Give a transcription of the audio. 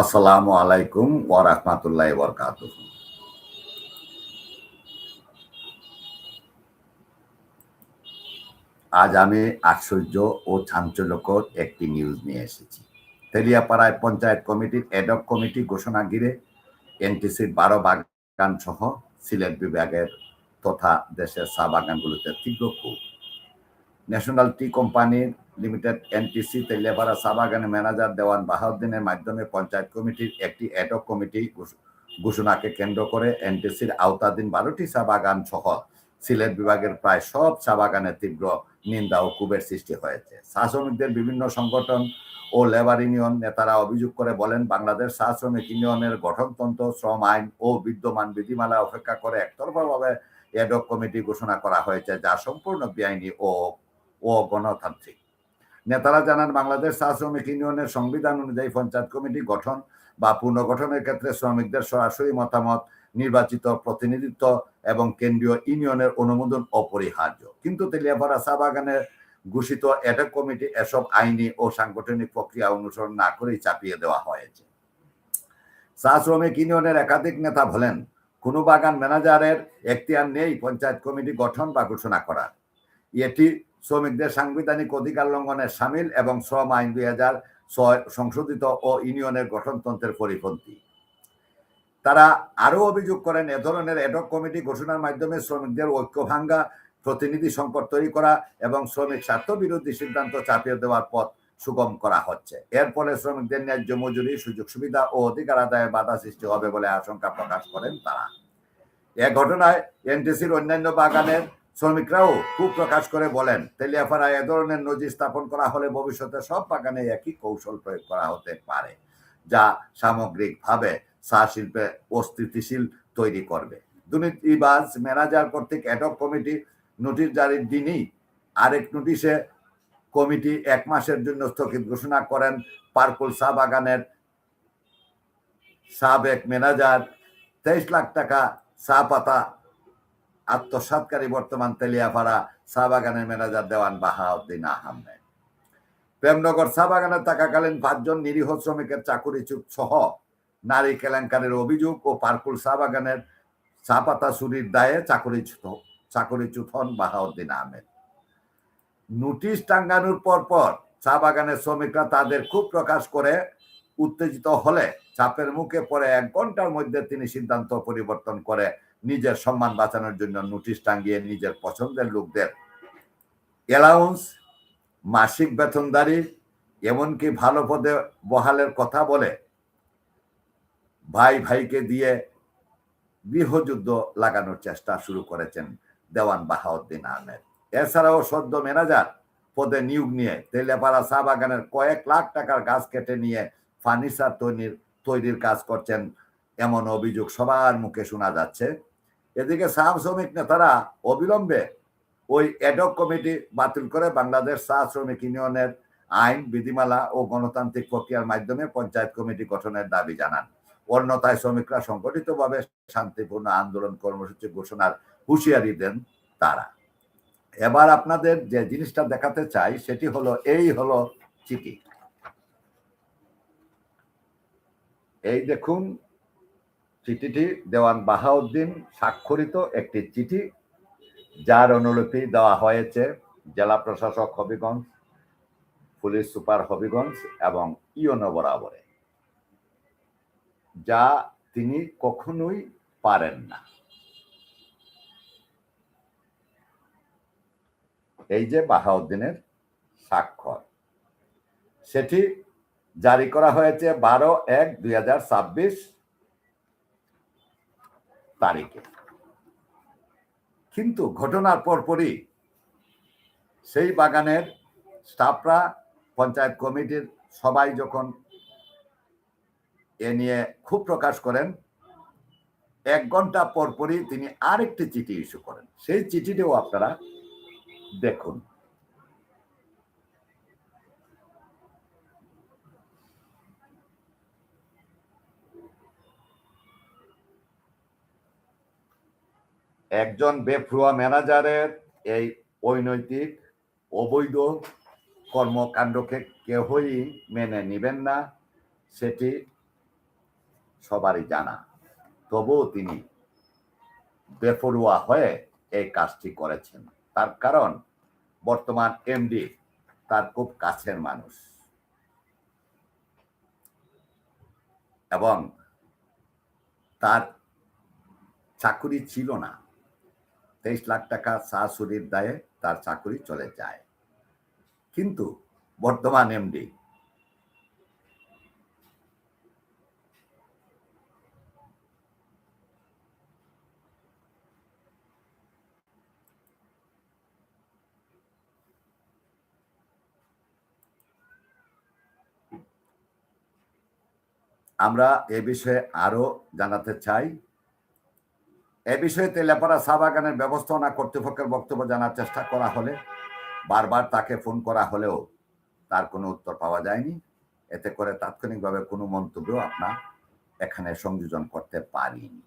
আসসালামু আলাইকুম ওয়া রাহমাতুল্লাহি ওয়া বারাকাতুহু। আজ আমি আশ্চর্য ও চাঞ্চল্যকর একটি নিউজ নিয়ে এসেছি। তেলিয়াপাড়ায় পঞ্চায়েত কমিটির এডক কমিটি ঘোষণা ঘিরে এনটিসির বারো বাগান সহ সিলেট বিভাগের তথা দেশের চা বাগানগুলোতে তীব্র ক্ষোভ। ন্যাশনাল টি কোম্পানির লিমিটেড এনটিসি তেলিয়াপাড়া চা বাগানের ম্যানেজার দেওয়ান বাহাউদ্দিনের মাধ্যমে পঞ্চায়েত কমিটির একটি এডক কমিটি ঘোষণাকে কেন্দ্র করে এনটিসির আওতাধীন বারোটি চা বাগান সহ সিলেট বিভাগের প্রায় সব চা বাগানের তীব্র নিন্দা ও কুবের সৃষ্টি হয়েছে। চা শ্রমিকদের বিভিন্ন সংগঠন ও লেবার ইউনিয়ন নেতারা অভিযোগ করে বলেন, বাংলাদেশ চা শ্রমিক ইউনিয়নের গঠনতন্ত্র, শ্রম আইন ও বিদ্যমান বিধিমালা অপেক্ষা করে একতরফাভাবে এডক কমিটি ঘোষণা করা হয়েছে, যা সম্পূর্ণ বেআইনি ও ও গণতান্ত্রিক। নেতারা জানান, বাংলাদেশ চা শ্রমিক ইউনিয়নের সংবিধান অনুযায়ী পঞ্চায়েত কমিটি গঠন বা পুনর্গঠনের ক্ষেত্রে শ্রমিকদের সরাসরি মতামত, নির্বাচিত প্রতিনিধিত্ব এবং কেন্দ্রীয় ইউনিয়নের অনুমোদন অপরিহার্য। কিন্তু তেলিয়াপাড়া চা বাগানের ঘোষিত এডক কমিটি এসব আইনি ও সাংগঠনিক প্রক্রিয়া অনুসরণ না করেই চাপিয়ে দেওয়া হয়েছে। চা শ্রমিক ইউনিয়নের একাধিক নেতা বলেন, কোনো বাগান ম্যানেজারের এখতিয়ার নেই পঞ্চায়েত কমিটি গঠন বা ঘোষণা করার। এটি শ্রমিকদের সাংবিধানিক অধিকার লঙ্ঘনের সামিল এবং শ্রম আইন দুই হাজার ছয় সংশোধিত ও ইউনিয়নের গঠনতন্ত্রের পরিপন্থী। তারা আরও অভিযোগ করেন, এ ধরনের এডক কমিটি ঘোষণার মাধ্যমে শ্রমিকদের ঐক্য ভাঙ্গা, প্রতিনিধি সংকট তৈরি করা এবং শ্রমিক স্বার্থ বিরোধী সিদ্ধান্ত চাপিয়ে দেওয়ার পথ সুগম করা হচ্ছে। এর ফলে শ্রমিকদের ন্যায্য মজুরি, সুযোগ সুবিধা ও অধিকার আদায়ে বাধা সৃষ্টি হবে বলে আশঙ্কা প্রকাশ করেন তারা। এ ঘটনায় এনটিসির অন্যান্য বাগানের শ্রমিকরাও খুব প্রকাশ করে বলেন, তেলিয়াপাড়ায় এ ধরনের নজির স্থাপন করা হলে ভবিষ্যতে সব বাগানে একই কৌশল প্রয়োগ করা হতে পারে, যা সামগ্রিকভাবে চা শিল্পে অস্থিতিশীল তৈরি করবে। দুর্নীতিবাজ ম্যানেজার কর্তৃক অ্যাডক কমিটি নোটিশ জারির দিনই আরেক নোটিশে কমিটি এক মাসের জন্য স্থগিত ঘোষণা করেন পার্কুল চা বাগানের সাবেক ম্যানেজার। তেইশ লাখ টাকা চা পাতা আত্মসাতকারী বর্তমান তেলিয়াপাড়া চা বাগানের ম্যানেজার দেওয়ান বাহাউদ্দিন আহমেদ। প্রেমনগর চা বাগানে থাকাকালীন পাঁচজন নিরীহ শ্রমিকের চাকুরি চুপ সহ নারী কেলেঙ্কারের অভিযোগ ও পার্কুল চা বাগানের চা পাতা চুরির দায়ে চাকরিচ্যুত চাকরিচ্যুত হন বাহাউদ্দিন আহমেদ। নোটিশ টাঙ্গানোর পর পর চা বাগানের শ্রমিকরা তাদের খুব প্রকাশ করে উত্তেজিত হলে চাপের মুখে পরে এক ঘণ্টার মধ্যে তিনি সিদ্ধান্ত পরিবর্তন করে নিজের সম্মান বাঁচানোর জন্য নোটিশ টাঙ্গিয়ে নিজের পছন্দের লোকদের অ্যালাউন্স মাসিক বেতনদারি, এমনকি ভালো পদে বহালের কথা বলে ভাই ভাইকে দিয়ে গৃহযুদ্ধ লাগানোর চেষ্টা শুরু করেছেন দেওয়ান বাহাউদ্দিন আহমেদ। এছাড়াও সদ্য ম্যানেজার পদে নিয়োগ নিয়ে তেলেপাড়া চা বাগানের কয়েক লাখ টাকার গাছ কেটে নিয়ে ফার্নিচার তৈরির তৈরির কাজ করছেন, এমন অভিযোগ সবার মুখে শোনা যাচ্ছে। এদিকে চা শ্রমিক নেতারা অবিলম্বে ওই এডক কমিটি বাতিল করে বাংলাদেশ চা শ্রমিক ইউনিয়নের আইন, বিধিমালা ও গণতান্ত্রিক প্রক্রিয়ার মাধ্যমে পঞ্চায়েত কমিটি গঠনের দাবি জানান। অন্যথায় শ্রমিকরা সংগঠিতভাবে শান্তিপূর্ণ আন্দোলন কর্মসূচি ঘোষণার হুঁশিয়ারি দেন তারা। এবার আপনাদের যে জিনিসটা দেখাতে চাই, সেটি হলো, এই হলো চিঠি। এই দেখুন চিঠিটি দেওয়ান বাহাউদ্দিন স্বাক্ষরিত একটি চিঠি, যার অনুলিপি দেওয়া হয়েছে জেলা প্রশাসক হবিগঞ্জ, পুলিশ সুপার হবিগঞ্জ এবং ইয়নো বরাবরে, যা তিনি কখনোই পারেন না। এই যে বাহাউদ্দিনের স্বাক্ষর, সেটি জারি করা হয়েছে বারো এক দুই হাজার ছাব্বিশ তারিখে। কিন্তু ঘটনার পরপরই সেই বাগানের স্টাফরা, পঞ্চায়েত কমিটির সবাই যখন এ নিয়ে খুব প্রকাশ করেন, এক ঘণ্টা পরপরই তিনি আরেকটি চিঠি ইস্যু করেন। সেই চিঠিটিও আপনারা দেখুন। একজন বেফ্রুয়া ম্যানেজারের এই অনৈতিক, অবৈধ কর্মকাণ্ডকে কেহই মেনে নিবেন না, সেটি সবারই জানা। তবুও তিনি বেফরুয়া হয়ে এই কাজটি করেছেন। তার কারণ, বর্তমান এমডি তার খুব কাছের মানুষ। এবং তার চাকুরি ছিল না। তেইশ লাখ টাকা শাশুড়ির দায়ে তার চাকরি চলে যায়। কিন্তু বর্তমান এমডি আমরা এ বিষয়ে আরও জানাতে চাই। এ বিষয়ে তেলাপাড়া চা বাগানের ব্যবস্থাপনা কর্তৃপক্ষের বক্তব্য জানার চেষ্টা করা হলে, বারবার তাকে ফোন করা হলেও তার কোনো উত্তর পাওয়া যায়নি। এতে করে তাৎক্ষণিকভাবে কোনো মন্তব্য আপনার এখানে সংযোজন করতে পারিনি।